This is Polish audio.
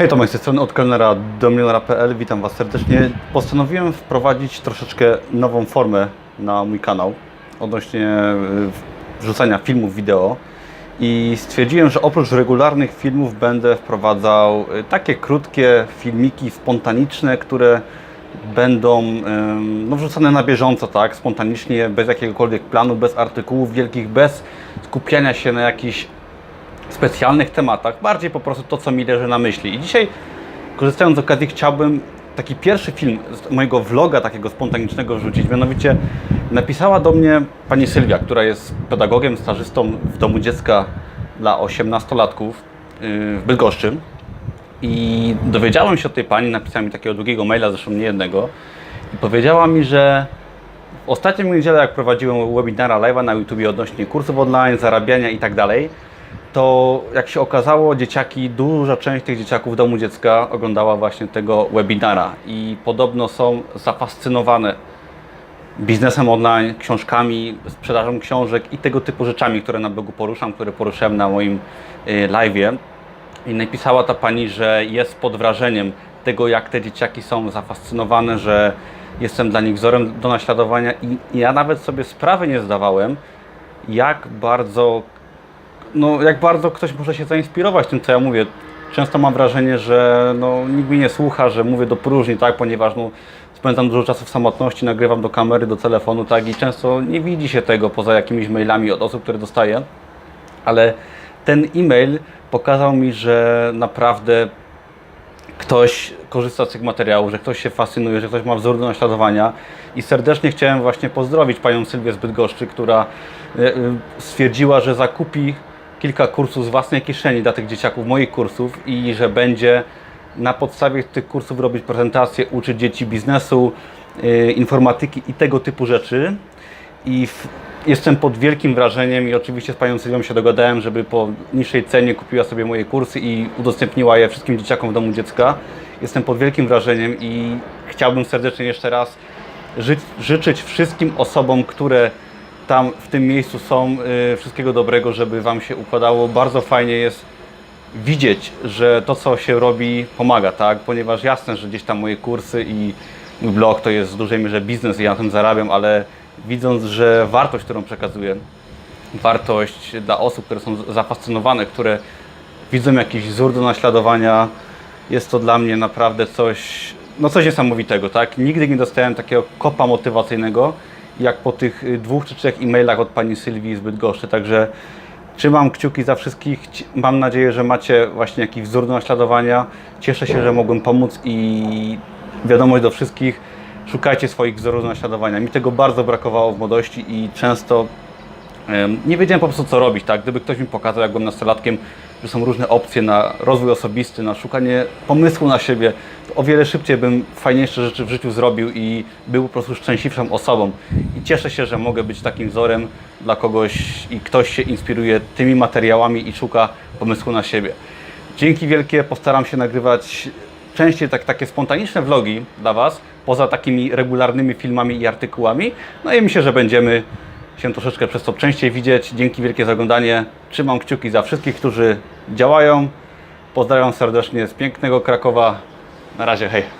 Hej Tomek, z tej strony od kelnera do milionera.pl. Witam Was serdecznie. Postanowiłem wprowadzić troszeczkę nową formę na mój kanał odnośnie y, wrzucania filmów wideo i stwierdziłem, że oprócz regularnych filmów będę wprowadzał y, takie krótkie filmiki spontaniczne, które będą no, wrzucane na bieżąco, tak, spontanicznie, bez jakiegokolwiek planu, bez artykułów wielkich, bez skupiania się na jakichś specjalnych tematach, bardziej po prostu to, co mi leży na myśli. I dzisiaj, korzystając z okazji, chciałbym taki pierwszy film z mojego vloga takiego spontanicznego wrzucić. Mianowicie napisała do mnie pani Sylwia, która jest pedagogiem, stażystą w domu dziecka dla 18-latków yy, w Bydgoszczy. I dowiedziałem się od tej pani, napisała mi takiego długiego maila, zresztą nie jednego, i powiedziała mi, że w ostatnią niedzielę, jak prowadziłem webinara live'a na YouTube odnośnie kursów online, zarabiania i tak dalej, to jak się okazało, dzieciaki, duża część tych dzieciaków w domu dziecka oglądała właśnie tego webinara i podobno są zafascynowane biznesem online, książkami, sprzedażą książek i tego typu rzeczami, które na blogu poruszam, które poruszyłem na moim y, live'ie. I napisała ta pani, że jest pod wrażeniem tego, jak te dzieciaki są zafascynowane, że jestem dla nich wzorem do naśladowania i ja nawet sobie sprawy nie zdawałem, jak bardzo no, jak bardzo ktoś może się zainspirować tym, co ja mówię. Często mam wrażenie, że no, nikt mnie nie słucha, że mówię do próżni, tak, ponieważ no, spędzam dużo czasu w samotności, nagrywam do kamery, do telefonu, tak, i często nie widzi się tego poza jakimiś mailami od osób, które dostaję. Ale ten e-mail pokazał mi, że naprawdę ktoś korzysta z tych materiałów, że ktoś się fascynuje, że ktoś ma wzór do naśladowania i serdecznie chciałem właśnie pozdrowić panią Sylwię z Bydgoszczy, która e, e, stwierdziła, że zakupi kilka kursów z własnej kieszeni dla tych dzieciaków, moich kursów i że będzie na podstawie tych kursów robić prezentacje, uczyć dzieci biznesu, e, informatyki i tego typu rzeczy. I w, jestem pod wielkim wrażeniem i oczywiście z panią Sylwią się dogadałem, żeby po niższej cenie kupiła sobie moje kursy i udostępniła je wszystkim dzieciakom w domu dziecka. Jestem pod wielkim wrażeniem i chciałbym serdecznie jeszcze raz ży życzyć wszystkim osobom, które tam w tym miejscu są, y, wszystkiego dobrego, żeby Wam się układało. Bardzo fajnie jest widzieć, że to, co się robi, pomaga, tak? Ponieważ jasne, że gdzieś tam moje kursy i mój blog to jest w dużej mierze biznes i ja na tym zarabiam, ale widząc, że wartość, którą przekazuję, wartość dla osób, które są zafascynowane, które widzą jakiś wzór do naśladowania, jest to dla mnie naprawdę coś, no coś niesamowitego, tak? Nigdy nie dostałem takiego kopa motywacyjnego, jak po tych y, dwóch czy trzech e-mailach od pani Sylwii z Bydgoszczy, także Trzymam kciuki za wszystkich. Mam nadzieję, że macie właśnie jakiś wzór do naśladowania. Cieszę się, że mogłem pomóc i wiadomość do wszystkich. Szukajcie swoich wzorów do naśladowania. Mi tego bardzo brakowało w młodości i często nie wiedziałem po prostu co robić. Tak? Gdyby ktoś mi pokazał, jak byłem nastolatkiem, że są różne opcje na rozwój osobisty, na szukanie pomysłu na siebie, to o wiele szybciej bym fajniejsze rzeczy w życiu zrobił i był po prostu szczęśliwszą osobą. I cieszę się, że mogę być takim wzorem dla kogoś i ktoś się inspiruje tymi materiałami i szuka pomysłu na siebie. Dzięki wielkie, postaram się nagrywać częściej tak, takie spontaniczne vlogi dla Was, poza takimi regularnymi filmami i artykułami. No i myślę, że będziemy się troszeczkę przez to częściej widzieć. Dzięki wielkie za oglądanie. Trzymam kciuki za wszystkich, którzy działają. Pozdrawiam serdecznie z pięknego Krakowa. Na razie, hej.